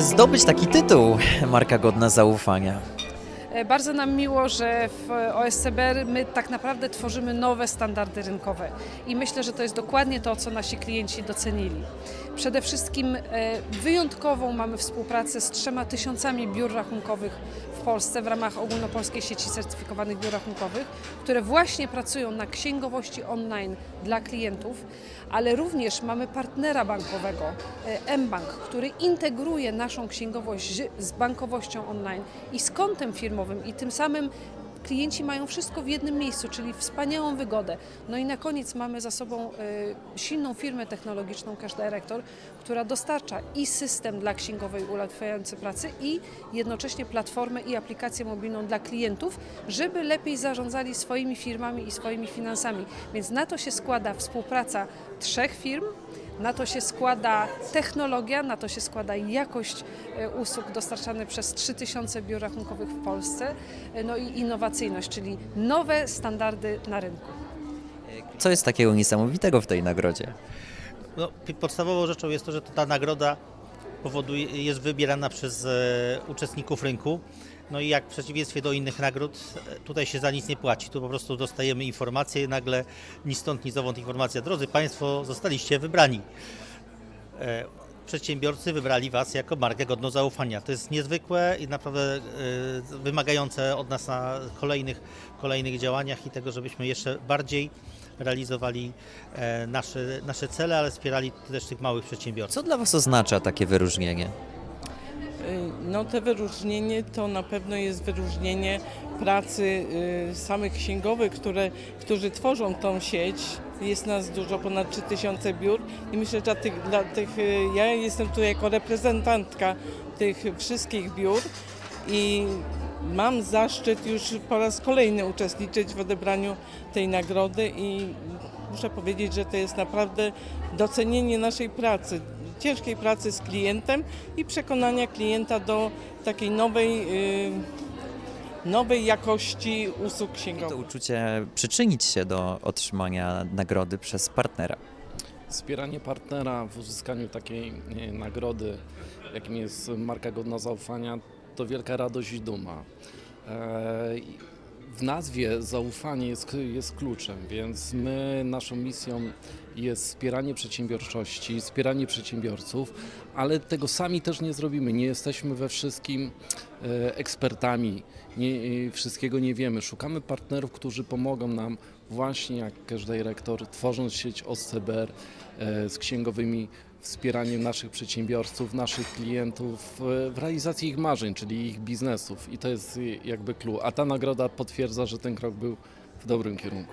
zdobyć taki tytuł marka godna zaufania? E, Bardzo nam miło, że w OSCBR my tak naprawdę tworzymy nowe standardy rynkowe i myślę, że to jest dokładnie to, co nasi klienci docenili. Przede wszystkim e, wyjątkową mamy współpracę z trzema tysiącami biur rachunkowych w Polsce w ramach ogólnopolskiej sieci certyfikowanych biur rachunkowych, które właśnie pracują na księgowości online dla klientów, ale również mamy partnera bankowego e, mBank, który integruje naszą księgowość z- bankowością online i z kontem firmowym i tym samym klienci mają wszystko w jednym miejscu, czyli wspaniałą wygodę. No i na koniec mamy za sobą e, silną firmę technologiczną Cash Director, która dostarcza i system dla księgowej ułatwiający pracy i jednocześnie platformę i aplikację mobilną dla klientów, żeby lepiej zarządzali swoimi firmami i swoimi finansami. Więc na to się składa współpraca trzech firm, na to się składa technologia, na to się składa jakość e, usług dostarczane przez 3000 biur rachunkowych w Polsce, e, no i innowacyjność, czyli nowe standardy na rynku. Co jest takiego niesamowitego w tej nagrodzie? No, podstawową rzeczą jest to, że ta nagroda powoduje, jest wybierana przez e, uczestników rynku. No i jak w przeciwieństwie do innych nagród, e, tutaj się za nic nie płaci. Tu po prostu dostajemy informację nagle ni stąd, ni zowąd informacja. Drodzy Państwo, zostaliście wybrani. Przedsiębiorcy wybrali Was jako markę godną zaufania. To jest niezwykłe i naprawdę e, wymagające od nas na kolejnych, kolejnych działaniach i tego, żebyśmy jeszcze bardziej realizowali e, nasze, nasze cele, ale wspierali też tych małych przedsiębiorców. Co dla Was oznacza takie wyróżnienie? Y, No te wyróżnienie to na pewno jest wyróżnienie pracy y, samych księgowych, które, którzy tworzą tą sieć. Jest nas dużo, ponad 3000 biur i myślę, że dla tych, dla tych y, ja jestem tu jako reprezentantka tych wszystkich biur i mam zaszczyt już po raz kolejny uczestniczyć w odebraniu tej nagrody i muszę powiedzieć, że to jest naprawdę docenienie naszej pracy, ciężkiej pracy z klientem i przekonania klienta do takiej nowej, y, nowej jakości usług To księgowych. uczucie przyczynić się do otrzymania nagrody przez partnera. Wspieranie partnera w uzyskaniu takiej e, nagrody, jakim jest marka godna zaufania, to wielka radość i duma. W nazwie zaufanie jest, jest kluczem, więc my, naszą misją jest wspieranie przedsiębiorczości, wspieranie przedsiębiorców, ale tego sami też nie zrobimy. Nie jesteśmy we wszystkim e, ekspertami, nie, e, wszystkiego nie wiemy. Szukamy partnerów, którzy pomogą nam właśnie jak Cash Director, tworząc sieć OSCBR e, z księgowymi, wspieraniem naszych przedsiębiorców, naszych klientów e, w realizacji ich marzeń, czyli ich biznesów. I to jest e, jakby clue. A ta nagroda potwierdza, że ten krok był w dobrym kierunku.